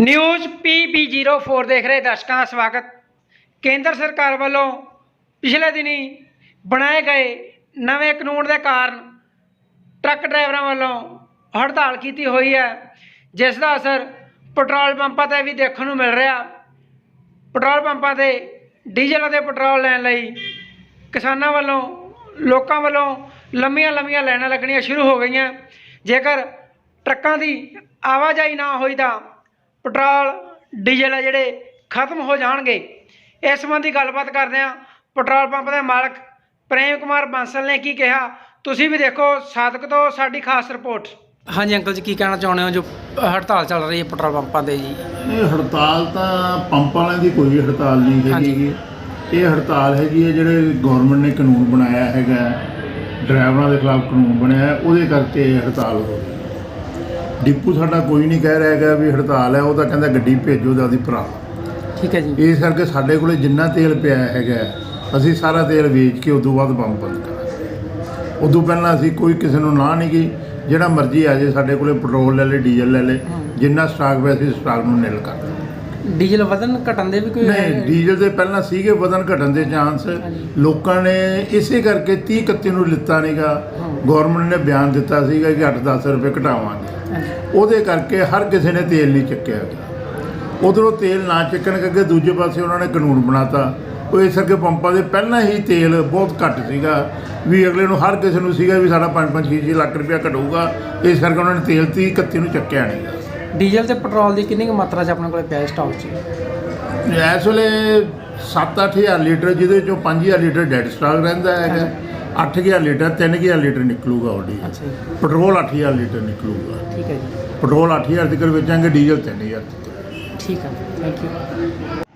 News PB04 ਦੇਖ ਰਹੇ ਦਰਸ਼ਕਾਂ ਦਾ ਸਵਾਗਤ। ਕੇਂਦਰ ਸਰਕਾਰ ਵੱਲੋਂ ਪਿਛਲੇ ਦਿਨੀ ਬਣਾਏ ਗਏ ਨਵੇਂ ਕਾਨੂੰਨ ਦੇ ਕਾਰਨ ਟਰੱਕ ਡਰਾਈਵਰਾਂ ਵੱਲੋਂ ਹੜਤਾਲ ਕੀਤੀ ਹੋਈ ਹੈ, ਜਿਸ ਦਾ ਅਸਰ ਪੈਟਰੋਲ ਪੰਪਾਂ ਤੇ ਵੀ ਦੇਖਣ ਨੂੰ ਮਿਲ ਰਿਹਾ। ਪੈਟਰੋਲ ਪੰਪਾਂ ਤੇ ਡੀਜ਼ਲ ਅਤੇ ਪੈਟਰੋਲ ਲੈਣ ਲਈ ਕਿਸਾਨਾਂ ਵੱਲੋਂ, ਲੋਕਾਂ ਵੱਲੋਂ ਲੰਮੀਆਂ ਲੰਮੀਆਂ ਲਾਈਨਾਂ ਲੱਗਣੀਆਂ ਸ਼ੁਰੂ ਹੋ ਗਈਆਂ। ਜੇਕਰ ਟਰੱਕਾਂ ਦੀ ਆਵਾਜਾਈ ਨਾ ਹੋਈ ਤਾਂ ਪੈਟਰੋਲ ਡੀਜ਼ਲ ਆ ਜਿਹੜੇ ਖਤਮ ਹੋ ਜਾਣਗੇ। ਇਸ ਸੰਬੰਧੀ ਗੱਲਬਾਤ ਕਰਦੇ ਹਾਂ ਪੈਟਰੋਲ ਪੰਪ ਦੇ ਮਾਲਕ ਪ੍ਰੇਮ ਕੁਮਾਰ ਬਾਂਸਲ ਨੇ ਕੀ ਕਿਹਾ। ਤੁਸੀਂ ਵੀ ਦੇਖੋ ਸਾਦਕ ਤੋਂ ਸਾਡੀ ਖਾਸ ਰਿਪੋਰਟ। ਹਾਂਜੀ ਅੰਕਲ ਜੀ ਕੀ ਕਹਿਣਾ ਚਾਹੁੰਦੇ ਹੋ ਜੋ ਹੜਤਾਲ ਚੱਲ ਰਹੀ ਹੈ ਪੈਟਰੋਲ ਪੰਪਾਂ ਤੇ ਜੀ? ਇਹ ਹੜਤਾਲ ਤਾਂ ਪੰਪ ਵਾਲਿਆਂ ਦੀ ਕੋਈ ਹੜਤਾਲ ਨਹੀਂ। ਹੈਗੀ ਇਹ ਹੜਤਾਲ ਹੈਗੀ ਹੈ ਜਿਹੜੇ ਗਵਰਨਮੈਂਟ ਨੇ ਕਾਨੂੰਨ ਬਣਾਇਆ ਹੈਗਾ ਡਰਾਈਵਰਾਂ ਦੇ ਖਿਲਾਫ ਕਾਨੂੰਨ ਬਣਿਆ ਹੈ, ਉਹਦੇ ਕਰਕੇ ਇਹ ਹੜਤਾਲ ਹੋ ਰਹੀ ਹੈ। ਡਿਪੂ ਸਾਡਾ ਕੋਈ ਨਹੀਂ ਕਹਿ ਰਿਹਾ ਹੈਗਾ ਵੀ ਹੜਤਾਲ ਹੈ ਉਹ ਤਾਂ ਕਹਿੰਦਾ ਗੱਡੀ ਭੇਜੋ ਦਾਦੀ ਭਰਾ। ਠੀਕ ਹੈ ਜੀ। ਇਸ ਕਰਕੇ ਸਾਡੇ ਕੋਲੇ ਜਿੰਨਾ ਤੇਲ ਪਿਆ ਹੈਗਾ ਅਸੀਂ ਸਾਰਾ ਤੇਲ ਵੇਚ ਕੇ ਉਦੋਂ ਬਾਅਦ ਪੰਪ ਬੰਦ ਕਰਾਂਗੇ। ਉਦੋਂ ਪਹਿਲਾਂ ਅਸੀਂ ਕੋਈ ਕਿਸੇ ਨੂੰ ਨਾ ਨਹੀਂ ਗਈ ਜਿਹੜਾ ਮਰਜ਼ੀ ਆ ਜੇ ਸਾਡੇ ਕੋਲੇ ਪੈਟਰੋਲ ਲੈ ਲੈ ਡੀਜ਼ਲ ਲੈ ਲੈ ਜਿੰਨਾ ਸਟਾਕ ਪਿਆ ਸੀ ਸਟਾਕ ਨੂੰ ਨਿਲ ਕਰ ਡੀਜ਼ਲ ਵਧਣ ਘਟਣ ਦੇ ਵੀ ਕੋਈ ਨਹੀਂ ਡੀਜ਼ਲ ਦੇ ਪਹਿਲਾਂ ਸੀਗੇ ਵਧਣ ਘਟਣ ਦੇ ਚਾਂਸ। ਲੋਕਾਂ ਨੇ ਇਸੇ ਕਰਕੇ 30 31 ਨੂੰ ਲਿੱਤਾ ਨਹੀਂਗਾ ਗਵਰਨਮੈਂਟ ਨੇ ਬਿਆਨ ਦਿੱਤਾ ਸੀਗਾ ਕਿ 8-10 ਰੁਪਏ ਘਟਾਵਾਂਗੇ। ਉਹਦੇ ਕਰਕੇ ਹਰ ਕਿਸੇ ਨੇ ਤੇਲ ਨਹੀਂ ਚੱਕਿਆ। ਉਧਰੋਂ ਤੇਲ ਨਾ ਚੱਕਣ ਕਰਕੇ ਦੂਜੇ ਪਾਸੇ ਉਹਨਾਂ ਨੇ ਕਾਨੂੰਨ ਬਣਾਤਾ। ਉਹ ਇਸ ਕਰਕੇ ਪੰਪਾਂ ਦੇ ਪਹਿਲਾਂ ਹੀ ਤੇਲ ਬਹੁਤ ਘੱਟ ਸੀਗਾ। ਵੀ ਅਗਲੇ ਨੂੰ ਹਰ ਕਿਸੇ ਨੂੰ ਸੀਗਾ ਵੀ ਸਾਡਾ 5-5 6 ਲੱਖ ਰੁਪਇਆ ਘਟੂਗਾ। ਇਸ ਕਰਕੇ ਉਹਨਾਂ ਨੇ ਤੇਲ 30 31 ਨੂੰ ਚੱਕਿਆ ਨਹੀਂਗਾ ਡੀਜ਼ਲ ਤੇ ਪੈਟਰੋਲ ਦੀ ਕਿੰਨੀ ਕੁ ਮਾਤਰਾ 'ਚ ਆਪਣੇ ਕੋਲ ਪਿਆ ਸਟਾਕ 'ਚ? ਇਸ ਵੇਲੇ 7-8000 ਲੀਟਰ ਜਿਹਦੇ ਚੋਂ 5000 ਲੀਟਰ ਡੈਡ ਸਟਾਕ ਰਹਿੰਦਾ ਹੈਗਾ 8000 ਲੀਟਰ 3000 ਲੀਟਰ ਨਿਕਲੂਗਾ ਉਹਦੀ। ਅੱਛਾ ਜੀ। ਪੈਟਰੋਲ 8000 ਲੀਟਰ ਨਿਕਲੂਗਾ। ਠੀਕ ਹੈ ਜੀ। ਪੈਟਰੋਲ 8000 ਤੱਕ ਵੇਚਾਂਗੇ ਡੀਜ਼ਲ 3000 ਤੱਕ ਠੀਕ ਹੈ ਥੈਂਕ ਯੂ